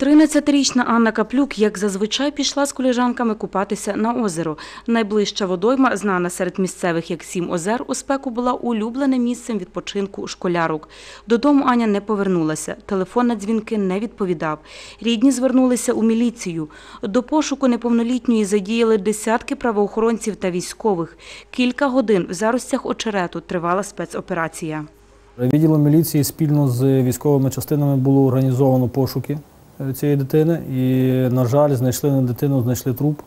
13-річна Анна Каплюк, як зазвичай, пішла з коліжанками купатися на озеро. Найближча водойма, знана серед місцевих як Сім озер, у спеку була улюбленим місцем відпочинку школярок. Додому Аня не повернулася. Телефон на дзвінки не відповідав. Рідні звернулися у міліцію. До пошуку неповнолітньої задіяли десятки правоохоронців та військових. Кілька годин в заростях очерету тривала спецоперація. Відділом міліції спільно з військовими частинами було організовано пошуки цієї дитини і, на жаль, знайшли на дитину, знайшли труп.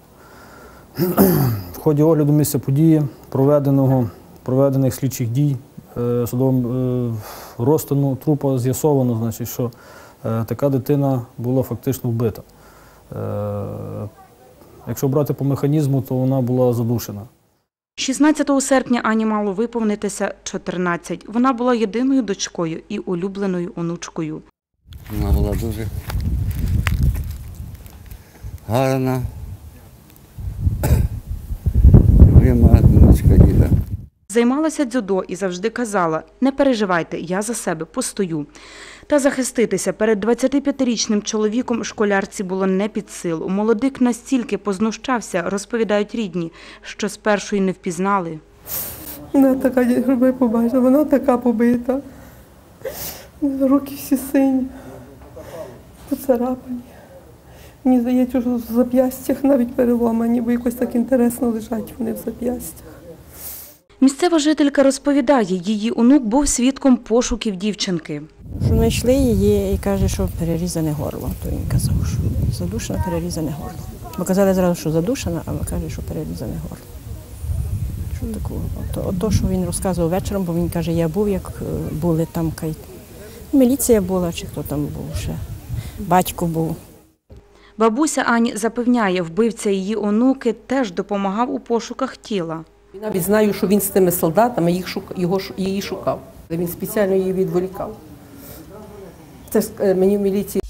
В ході огляду місця події, проведеного, проведених слідчих дій, е, судовим е, розтину трупа з'ясовано, значить, що е, така дитина була фактично вбита. Е, Якщо брати по механізму, то вона була задушена. 16 серпня Ані мало виповнитися 14. Вона була єдиною дочкою і улюбленою онучкою. Вона була дуже гарна. Любима дочка діда. Займалася дзюдо і завжди казала: не переживайте, я за себе постою. Та захиститися перед 25-річним чоловіком школярці було не під силу. Молодик настільки познущався, розповідають рідні, що спершу й не впізнали. Вона така, ви побачили, вона така побита. Руки всі сині, поцарапані. Мені здається, що в зап'ястях навіть переломані, бо якось так інтересно лежать вони в зап'ястях. Місцева жителька розповідає, її онук був свідком пошуків дівчинки. Що знайшли її і каже, що перерізане горло. То він казав, що задушена, перерізане горло. Бо казали зразу, що задушена, але каже, що перерізане горло. Що такого? Ото, ото, що він розказував вечором, бо він каже, я був, як е, були там кай. Міліція була, чи хто там був ще. Батько був. Бабуся Ані запевняє, вбивця її онуки теж допомагав у пошуках тіла. Я навіть знаю, що він з тими солдатами їх шука його, її шукав. Він спеціально її відволікав. Це е, мені в міліції